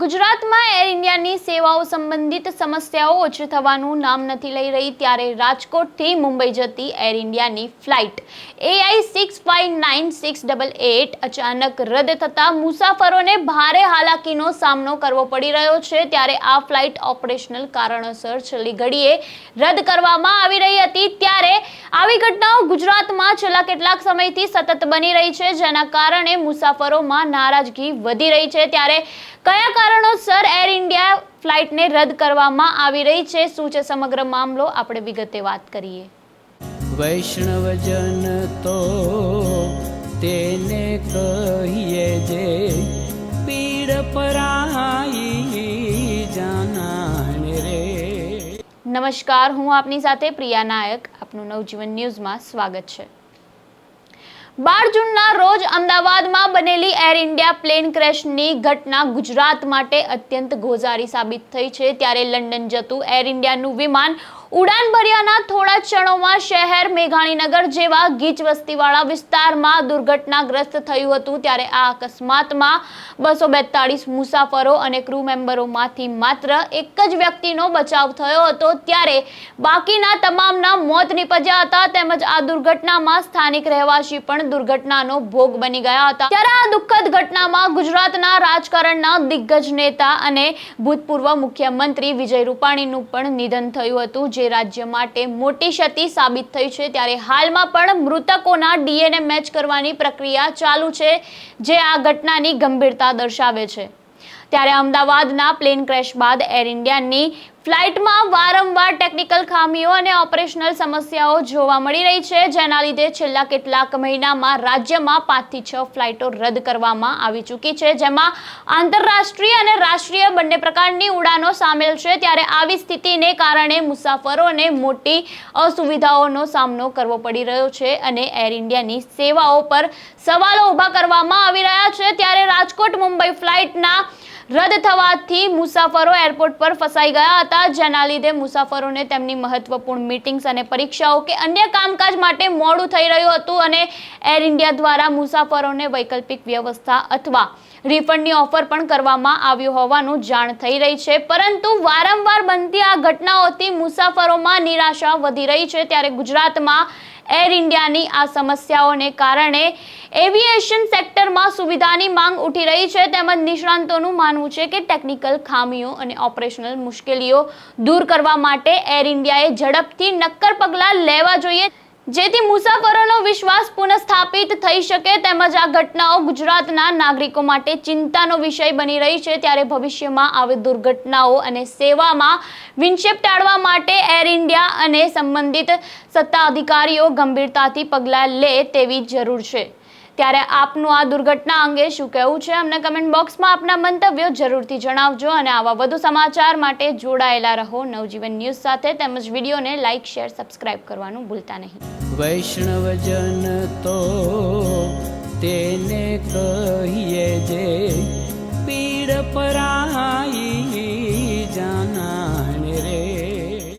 ગુજરાતમાં એર ઇન્ડિયાની સેવાઓ સંબંધિત સમસ્યાઓ ઓછી થવાનું નામ નથી લઈ રહી ત્યારે રાજકોટથી મુંબઈ જતી એર ઇન્ડિયાની flight AI six five nine six double eight અચાનક રદ થતાં મુસાફરોને ભારે હાલાકીનો સામનો કરવો પડી રહ્યો છે ત્યારે આ ફ્લાઇટ ઓપરેશનલ કારણોસર છેલ્લી ઘડીએ રદ કરવામાં આવી રહી હતી. ત્યારે આવી ઘટનાઓ ગુજરાતમાં છેલ્લા કેટલાક સમયથી સતત બની રહી છે, જેના કારણે મુસાફરોમાં નારાજગી વધી રહી છે. ત્યારે કયા કારણોસર એર ઇન્ડિયા ફ્લાઇટને રદ કરવામાં આવી રહી છે. શું છે સમગ્ર મામલો? આપણે વિગતે વાત કરીએ. વૈષ્ણવજન તો તેને કહીએ જે પીડ પરાઈ જાનાને રે. નમસ્કાર હું આપની સાથે પ્રિયા નાયક. આપનું નવજીવન ન્યૂઝમાં સ્વાગત છે. બાર જૂનના રોજ અમદાવાદમાં બનેલી એર ઇન્ડિયા પ્લેન ક્રેશની ઘટના ગુજરાત માટે અત્યંત ગોઝારી સાબિત થઈ છે. ત્યારે લંડન જતું એર ઇન્ડિયાનું વિમાન ઉડાન ભર્યાના થોડા ક્ષણોમાં શહેર મેઘાણીનગર જેવા ગીચ વસ્તીવાળા વિસ્તારમાં દુર્ઘટનાગ્રસ્ત થયું હતું ત્યારે આ અકસ્માતમાં બસો બેતાળીસ મુસાફરો અને ક્રૂ મેમ્બરોમાંથી માત્ર એક જ વ્યક્તિનો બચાવ થયો હતો. ત્યારે બાકીના તમામના મોત નીપજ્યા હતા તેમજ આ દુર્ઘટનામાં સ્થાનિક રહેવાસી પણ દુર્ઘટનાનો ભોગ બની ગયા હતા. ત્યારે આ દુઃખદ ઘટનામાં ગુજરાતના રાજકારણના દિગ્ગજ નેતા અને ભૂતપૂર્વ મુખ્યમંત્રી વિજય રૂપાણીનું પણ નિધન થયું હતું જે રાજ્ય માટે મોટી ક્ષતિ સાબિત થઈ છે. ત્યારે હાલમાં પણ મૃતકોના ડીએનએ મેચ કરવાની પ્રક્રિયા ચાલુ છે, જે આ ઘટનાની ગંભીરતા દર્શાવે છે. ત્યારે અમદાવાદના પ્લેન ક્રેશ બાદ એર ઇન્ડિયાની ફ્લાઇટમાં વારંવાર ટેકનિકલ ખામીઓ અને ઓપરેશનલ સમસ્યાઓ જોવા મળી રહી છે, જેના લીધે છેલ્લા કેટલાક મહિનામાં રાજ્યમાં પાંચથી છ ફ્લાઇટો રદ કરવામાં આવી ચૂકી છે, જેમાં આંતરરાષ્ટ્રીય અને રાષ્ટ્રીય બંને પ્રકારની ઉડાનો સામેલ છે. ત્યારે આવી સ્થિતિને કારણે મુસાફરોને મોટી અસુવિધાઓનો સામનો કરવો પડી રહ્યો છે અને એર ઇન્ડિયાની સેવાઓ પર સવાલો ઊભા કરવામાં આવી રહ્યા છે. ત્યારે રાજકોટ મુંબઈ ફ્લાઇટના રદ થવાથી મુસાફરો એરપોર્ટ પર ફસાઈ ગયા હતા. જેના લીધે મુસાફરોને તેમની મહત્વપૂર્ણ મીટિંગ્સ અને પરીક્ષાઓ કે અન્ય કામકાજ માટે મોડું થઈ રહ્યું હતું અને એર ઇન્ડિયા દ્વારા મુસાફરોને વૈકલ્પિક વ્યવસ્થા અથવા રિફંડની ઓફર પણ કરવામાં આવ્યું હોવાનું જાણ થઈ રહી છે. પરંતુ વારંવાર બનતી આ ઘટનાઓથી મુસાફરોમાં નિરાશા વધી રહી છે. ત્યારે ગુજરાતમાં એર ઇન્ડિયાની આ સમસ્યાઓને કારણે એવિએશન સેક્ટરમાં સુવિધાની માંગ ઉઠી રહી છે. તેમજ નિષ્ણાંતોનું માનવું છે કે ટેકનિકલ ખામીઓ અને ઓપરેશનલ મુશ્કેલીઓ દૂર કરવા માટે એર ઇન્ડિયાએ ઝડપથી નક્કર પગલાં લેવા જોઈએ. જેથી મુસાફરોનો વિશ્વાસ પુનઃસ્થાપિત થઈ શકે તેમજ આ ઘટનાઓ ગુજરાતના નાગરિકો માટે ચિંતાનો વિષય બની રહી છે ત્યારે ભવિષ્યમાં આવી દુર્ઘટનાઓ અને સેવામાં વિક્ષેપ ટાળવા માટે એર ઇન્ડિયા અને સંબંધિત સત્તા અધિકારીઓ ગંભીરતાથી પગલાં લે તેવી જરૂર છે. ત્યારે આપનું આ દુર્ઘટના અંગે શું કહેવું છે અમને કમેન્ટ બોક્સમાં આપના મંતવ્યો જરૂરથી જણાવજો અને આવા વધુ સમાચાર માટે જોડાયેલા રહો નવજીવન ન્યૂઝ સાથે તેમજ વિડીયોને લાઇક શેર સબસ્ક્રાઇબ કરવાનું ભૂલતા નહીં. વૈષ્ણવજન તો તેને કહીએ જે પીડ પરાઈ